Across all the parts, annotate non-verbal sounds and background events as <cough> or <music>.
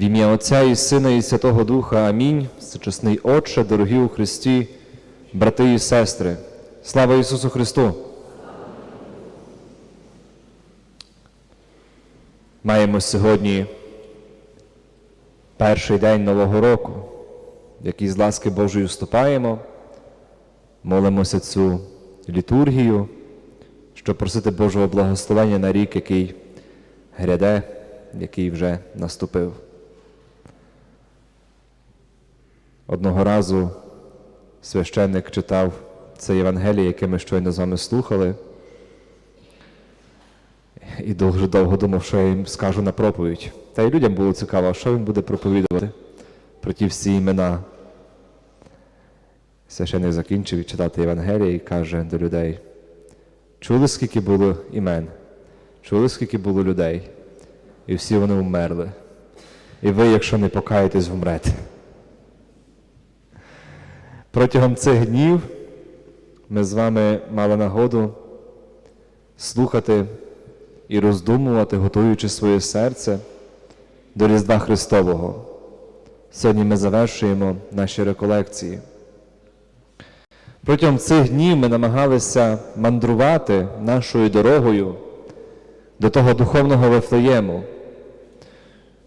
В ім'я Отця і Сина, і Святого Духа. Амінь. Всечесний Отче, дорогі у Христі, брати і сестри. Слава Ісусу Христу! Маємо сьогодні перший день Нового року, в який з ласки Божої вступаємо, молимося цю літургію, щоб просити Божого благословення на рік, який гряде, який вже наступив. Одного разу священник читав це Євангеліє, яке ми щойно з вами слухали, і дуже довго думав, що я їм скажу на проповідь. Та й людям було цікаво, що він буде проповідувати про ті всі імена. Священник закінчив читати Євангеліє і каже до людей: чули, скільки було імен, чули, скільки було людей, і всі вони вмерли. І ви, якщо не покаєтесь, вмрете. Протягом цих днів ми з вами мали нагоду слухати і роздумувати, готуючи своє серце до Різдва Христового. Сьогодні ми завершуємо наші реколекції. Протягом цих днів ми намагалися мандрувати нашою дорогою до того духовного Вифлеєму.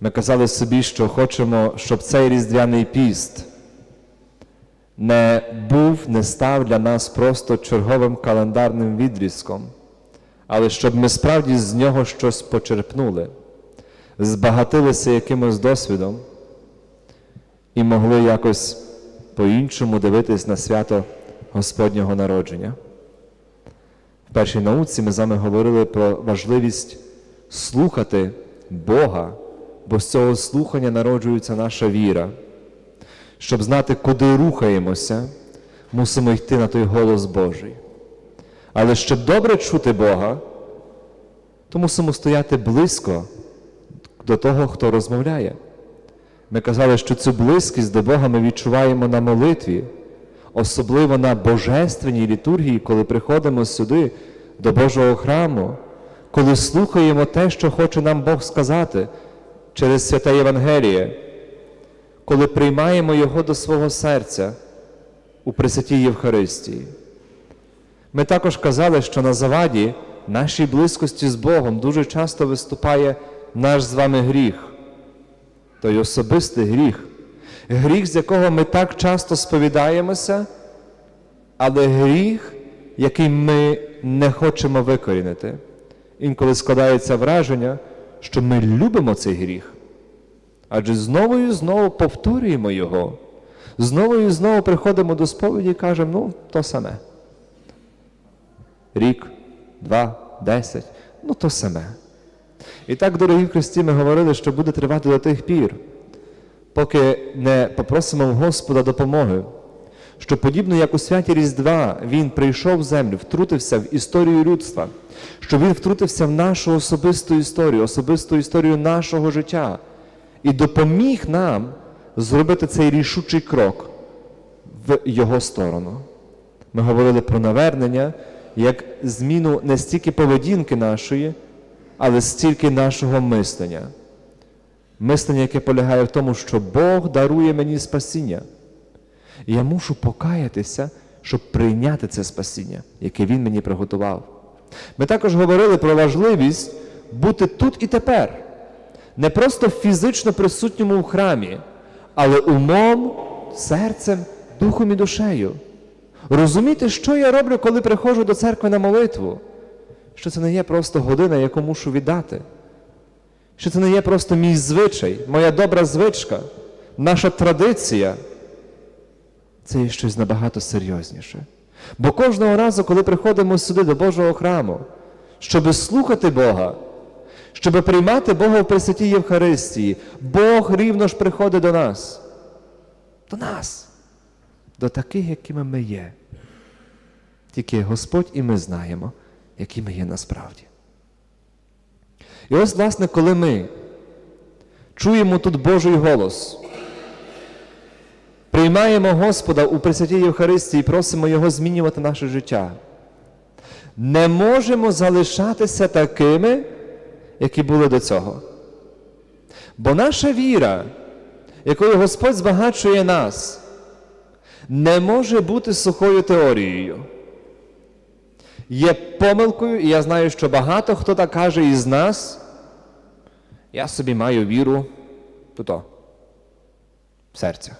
Ми казали собі, що хочемо, щоб цей різдвяний піст не був, не став для нас просто черговим календарним відрізком, але щоб ми справді з нього щось почерпнули, збагатилися якимось досвідом і могли якось по-іншому дивитись на свято Господнього народження. В першій науці ми з вами говорили про важливість слухати Бога, бо з цього слухання народжується наша віра. Щоб знати, куди рухаємося, мусимо йти на той голос Божий. Але щоб добре чути Бога, то мусимо стояти близько до того, хто розмовляє. Ми казали, що цю близькість до Бога ми відчуваємо на молитві, особливо на божественній літургії, коли приходимо сюди, до Божого храму, коли слухаємо те, що хоче нам Бог сказати через святе Євангеліє коли приймаємо Його до свого серця у Пресвятій Євхаристії. Ми також казали, що на заваді нашій близькості з Богом дуже часто виступає наш з вами гріх, той особистий гріх, гріх, з якого ми так часто сповідаємося, але гріх, який ми не хочемо викорінити. Інколи складається враження, що ми любимо цей гріх. Адже знову і знову повторюємо його. Знову і знову приходимо до сповіді і кажемо, ну, то саме. Рік, два, десять, ну то саме. І так, дорогі Христі, ми говорили, що буде тривати до тих пір, поки не попросимо в Господа допомоги, що подібно як у святі Різдва Він прийшов в землю, втрутився в історію людства, що Він втрутився в нашу особисту історію, особисту історію нашого життя і допоміг нам зробити цей рішучий крок в його сторону. Ми говорили про навернення як зміну не стільки поведінки нашої, але стільки нашого мислення. Мислення, яке полягає в тому, що Бог дарує мені спасіння. І я мушу покаятися, щоб прийняти це спасіння, яке Він мені приготував. Ми також говорили про важливість бути тут і тепер не просто фізично присутньому в храмі, але умом, серцем, духом і душею. Розуміти, що я роблю, коли приходжу до церкви на молитву, що це не є просто година, яку мушу віддати, що це не є просто мій звичай, моя добра звичка, наша традиція. Це є щось набагато серйозніше. Бо кожного разу, коли приходимо сюди до Божого храму, щоб слухати Бога, щоб приймати Бога в Пресвятій Євхаристії, Бог рівно ж приходить до нас. До нас, до таких, якими ми є. Тільки Господь і ми знаємо, які ми є насправді. І ось, власне, коли ми чуємо тут Божий голос, приймаємо Господа у Пресвятій Євхаристії і просимо Його змінювати наше життя, не можемо залишатися такими, які були до цього. Бо наша віра, якою Господь збагачує нас, не може бути сухою теорією. Є помилкою, і я знаю, що багато хто так каже із нас. Я собі маю віру тут, о, в серцях.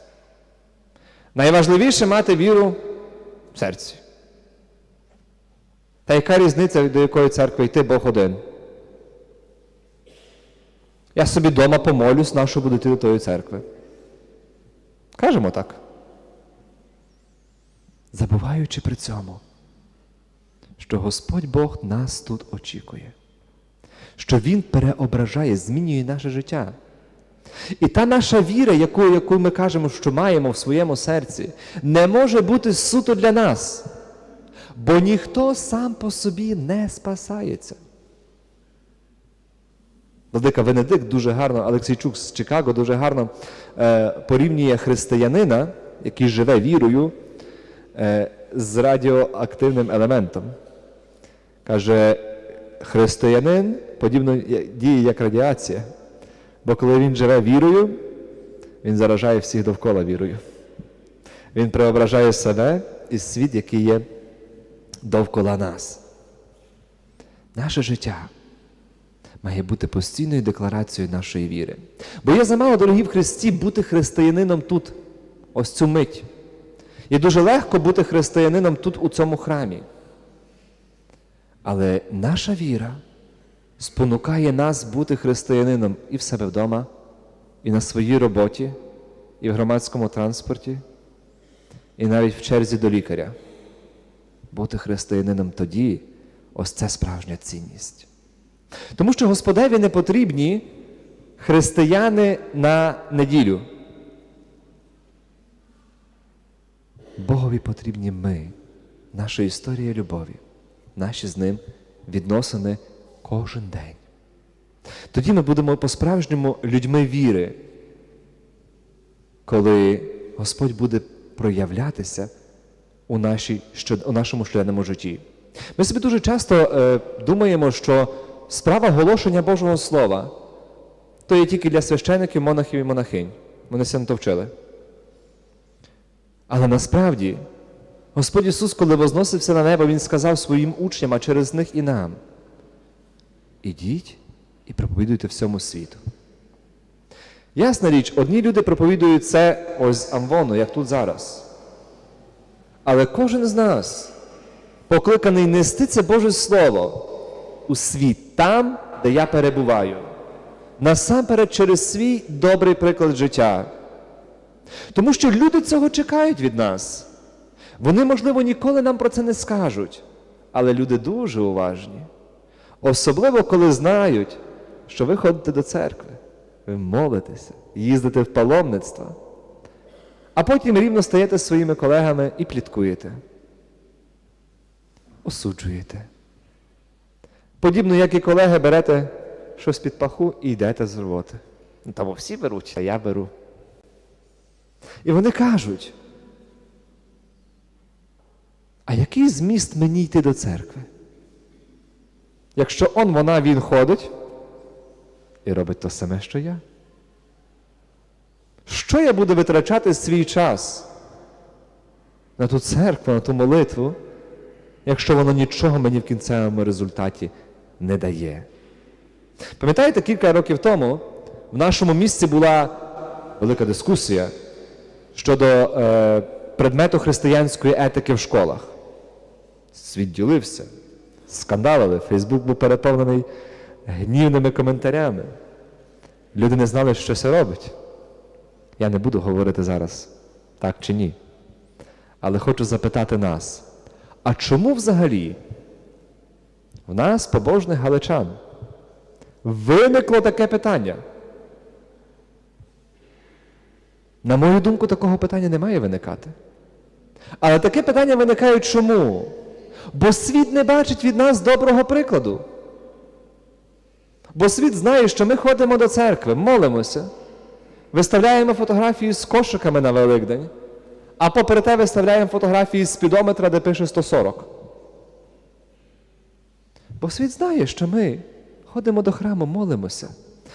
Найважливіше мати віру в серці. Та яка різниця, до якої церкви йти Бог один? Я собі вдома помолюсь, на що буду йти до тої церкви. Кажемо так. Забуваючи при цьому, що Господь Бог нас тут очікує, що Він переображає, змінює наше життя. І та наша віра, яку, яку ми кажемо, що маємо в своєму серці, не може бути суто для нас, бо ніхто сам по собі не спасається. Владика Венедикт дуже гарно, Олексійчук з Чикаго дуже гарно е, порівнює християнина, який живе вірою, е, з радіоактивним елементом. Каже, християнин подібно діє як радіація, бо коли він живе вірою, він заражає всіх довкола вірою. Він преображає себе і світ, який є довкола нас. Наше життя має бути постійною декларацією нашої віри. Бо є замало, дорогі в Христі, бути християнином тут, ось цю мить. І дуже легко бути християнином тут, у цьому храмі. Але наша віра спонукає нас бути християнином і в себе вдома, і на своїй роботі, і в громадському транспорті, і навіть в черзі до лікаря. Бути християнином тоді ось це справжня цінність. Тому що Господеві не потрібні християни на неділю. Богові потрібні ми, наша історія любові, наші з ним відносини кожен день. Тоді ми будемо по-справжньому людьми віри, коли Господь буде проявлятися у, нашій, у нашому щоденному житті. Ми собі дуже часто е, думаємо, що справа голосення Божого Слова то є тільки для священиків, монахів і монахинь. Вони все на то вчили. Але насправді Господь Ісус, коли возносився на небо, Він сказав своїм учням, а через них і нам. Ідіть і проповідуйте всьому світу. Ясна річ, одні люди проповідують це ось з Амвону, як тут зараз. Але кожен з нас покликаний нести це Боже Слово у світ там, де я перебуваю. Насамперед через свій добрий приклад життя. Тому що люди цього чекають від нас. Вони, можливо, ніколи нам про це не скажуть, але люди дуже уважні. Особливо, коли знають, що ви ходите до церкви, ви молитеся, їздите в паломництво, а потім рівно стаєте зі своїми колегами і пліткуєте, осуджуєте. Подібно, як і колеги, берете щось під паху і йдете з роботи. Ну, Та бо всі беруть, а я беру. І вони кажуть, а який зміст мені йти до церкви? Якщо он вона він ходить і робить те саме, що я. Що я буду витрачати свій час на ту церкву, на ту молитву, якщо воно нічого мені в кінцевому результаті не дає? Пам'ятаєте, кілька років тому в нашому місті була велика дискусія щодо е, предмету християнської етики в школах. Світ ділився, скандалили, Фейсбук був переповнений гнівними коментарями. Люди не знали, що це робить. Я не буду говорити зараз, так чи ні. Але хочу запитати нас: а чому взагалі в нас, побожних галичан, виникло таке питання? На мою думку, такого питання не має виникати. Але таке питання виникає чому? Бо світ не бачить від нас доброго прикладу. Бо світ знає, що ми ходимо до церкви, молимося, виставляємо фотографії з кошиками на Великдень, а попри те виставляємо фотографії з спідометра, де пише 140. Бо світ знає, що ми ходимо до храму, молимося.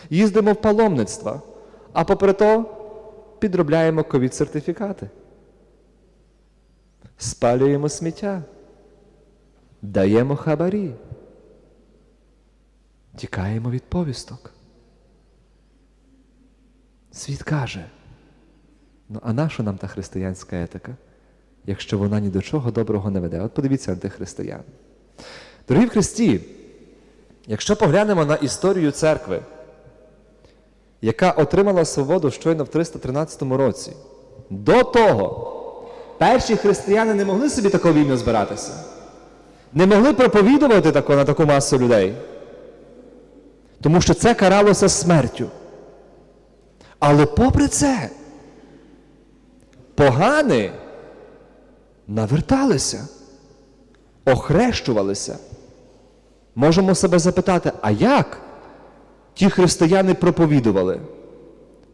їздимо в паломництва, а попри то підробляємо ковід-сертифікати, спалюємо сміття, даємо хабарі, тікаємо від повісток. Світ каже, ну а наша нам та християнська етика, якщо вона ні до чого доброго не веде? От подивіться на тих християн. Дорогі в Христі, якщо поглянемо на історію церкви, яка отримала свободу щойно в 313 році, до того перші християни не могли собі такого вільно збиратися, не могли проповідувати тако на таку масу людей, тому що це каралося смертю. Але попри це, погани наверталися, охрещувалися. Можемо себе запитати, а як ті християни проповідували?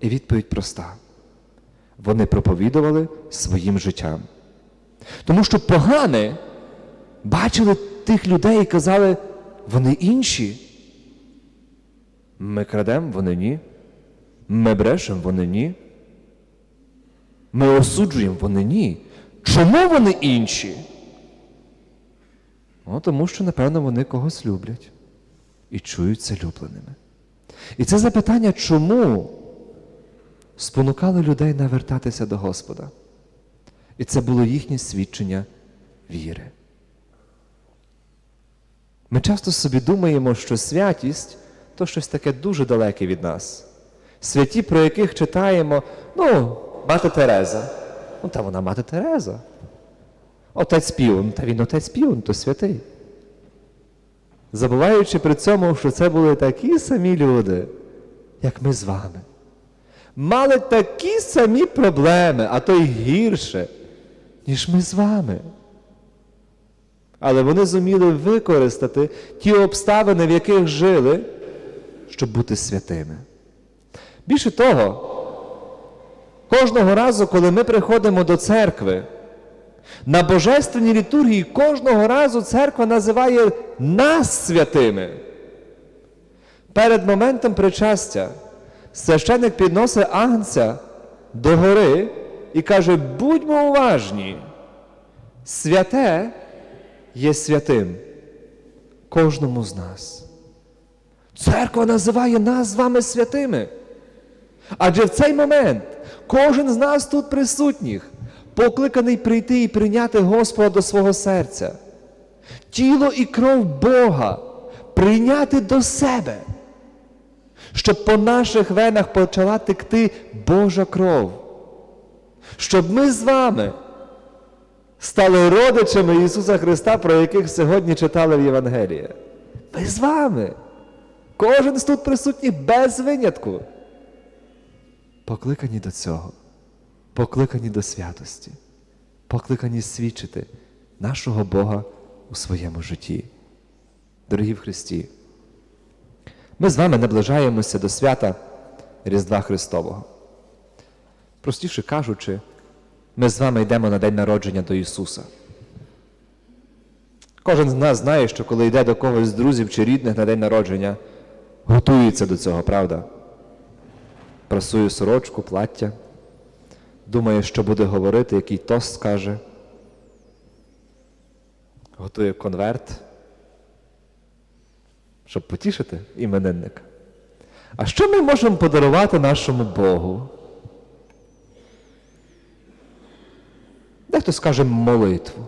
І відповідь проста. Вони проповідували своїм життям. Тому що погани бачили тих людей і казали, вони інші. Ми крадемо, вони ні. Ми брешемо, вони ні. Ми осуджуємо, вони ні. Чому вони інші? О, тому що, напевно, вони когось люблять і чуються любленими. І це запитання, чому спонукало людей навертатися до Господа? І це було їхнє свідчення віри. Ми часто собі думаємо, що святість то щось таке дуже далеке від нас. Святі, про яких читаємо, ну, мати Тереза. Ну, та вона мати Тереза. Отець Піон, та він отець Піон, то святий. Забуваючи при цьому, що це були такі самі люди, як ми з вами. Мали такі самі проблеми, а то й гірше, ніж ми з вами. Але вони зуміли використати ті обставини, в яких жили, щоб бути святими. Більше того, кожного разу, коли ми приходимо до церкви, на божественній літургії кожного разу церква називає нас святими. Перед моментом причастя священик підносить агнця до гори і каже: будьмо уважні, святе є святим кожному з нас. Церква називає нас з вами святими. Адже в цей момент кожен з нас тут присутніх покликаний прийти і прийняти Господа до свого серця, тіло і кров Бога прийняти до себе, щоб по наших венах почала текти Божа кров, щоб ми з вами стали родичами Ісуса Христа, про яких сьогодні читали в Євангелії. Ми з вами. Кожен з тут присутній без винятку. Покликані до цього, покликані до святості, покликані свідчити нашого Бога у своєму житті. Дорогі в Христі, ми з вами наближаємося до свята Різдва Христового. Простіше кажучи, ми з вами йдемо на день народження до Ісуса. Кожен з нас знає, що коли йде до когось з друзів чи рідних на день народження, готується до цього, правда? Прасує сорочку, плаття, думає, що буде говорити, який тост скаже, готує конверт, щоб потішити іменинника. А що ми можемо подарувати нашому Богу? Дехто скаже молитву.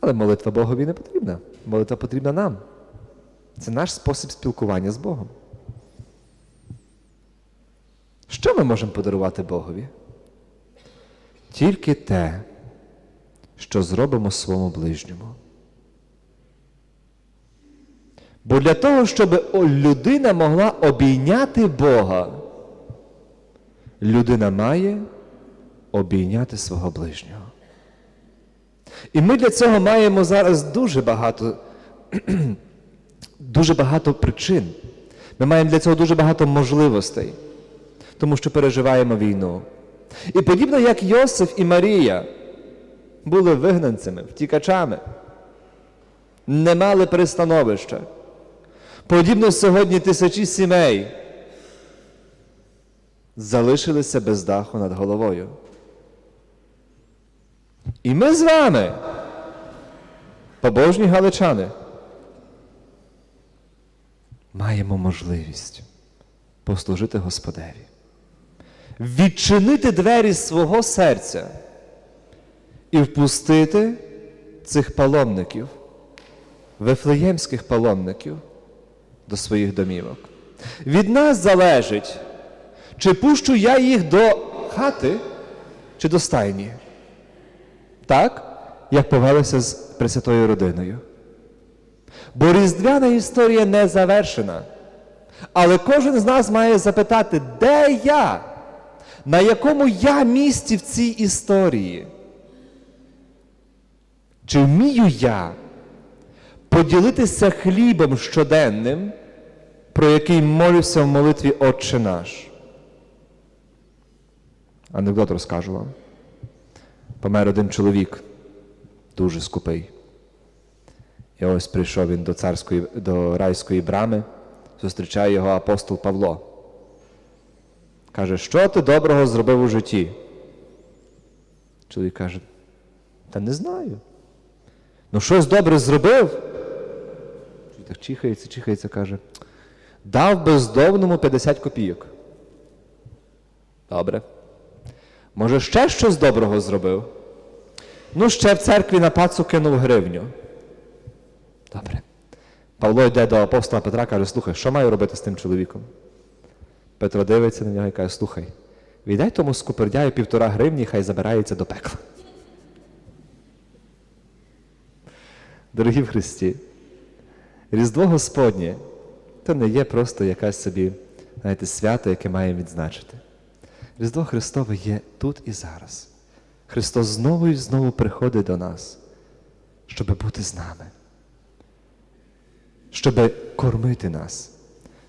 Але молитва Богові не потрібна. Молитва потрібна нам. Це наш спосіб спілкування з Богом. Що ми можемо подарувати Богові? Тільки те, що зробимо своєму ближньому. Бо для того, щоб людина могла обійняти Бога, людина має обійняти свого ближнього. І ми для цього маємо зараз дуже багато, <clears throat> дуже багато причин. Ми маємо для цього дуже багато можливостей, тому що переживаємо війну. І подібно як Йосиф і Марія були вигнанцями, втікачами, не мали пристановища. Подібно сьогодні тисячі сімей залишилися без даху над головою. І ми з вами, побожні галичани, маємо можливість послужити Господеві, відчинити двері свого серця і впустити цих паломників, вифлеємських паломників до своїх домівок. Від нас залежить, чи пущу я їх до хати, чи до стайні. Так, як повелося з Пресвятою родиною. Бо різдвяна історія не завершена. Але кожен з нас має запитати, де я? На якому я місці в цій історії? Чи вмію я поділитися хлібом щоденним, про який молюся в молитві Отче наш? Анекдот розкажу вам. Помер один чоловік, дуже скупий. І ось прийшов він до царської, до райської брами, зустрічає його апостол Павло. Каже, що ти доброго зробив у житті? Чоловік каже, та не знаю. Ну щось добре зробив. Чоловік так чихається, чихається, каже, дав бездомному 50 копійок. Добре. Може, ще щось доброго зробив? Ну, ще в церкві на пацу кинув гривню. Добре. Павло йде до апостола Петра каже, слухай, що маю робити з тим чоловіком? Петро дивиться на нього і каже, слухай, віддай тому скупердяю півтора гривні, хай забирається до пекла. Дорогі в Христі, Різдво Господнє це не є просто якась собі, знаєте, свято, яке маємо відзначити. Різдво Христове є тут і зараз. Христос знову і знову приходить до нас, щоб бути з нами, щоб кормити нас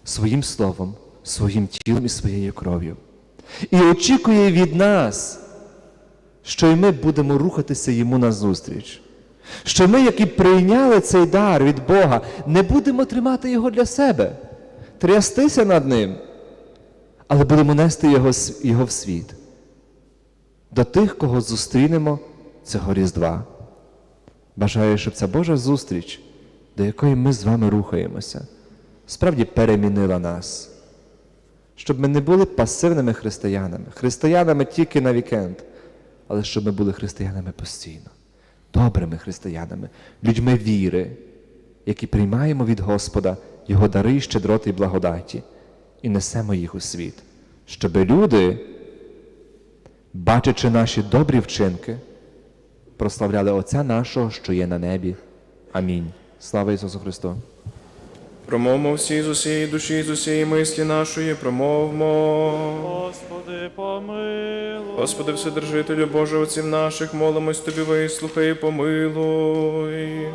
своїм словом, своїм тілом і своєю кров'ю. І очікує від нас, що і ми будемо рухатися йому назустріч. Що ми, які прийняли цей дар від Бога, не будемо тримати його для себе, трястися над ним, але будемо нести його, його в світ до тих, кого зустрінемо цього Різдва. Бажаю, щоб ця Божа зустріч, до якої ми з вами рухаємося, справді перемінила нас. Щоб ми не були пасивними християнами, християнами тільки на вікенд, але щоб ми були християнами постійно, добрими християнами, людьми віри, які приймаємо від Господа Його дари, щедроти і благодаті, і несемо їх у світ, щоб люди, бачачи наші добрі вчинки, прославляли Отця нашого, що є на небі. Амінь. Слава Ісусу Христу! Промовмо всі з усієї душі, з усієї мислі нашої, промовмо. Господи, помилуй. Господи, Вседержителю Боже, отців наших, молимось Тобі, вислухай і помилуй.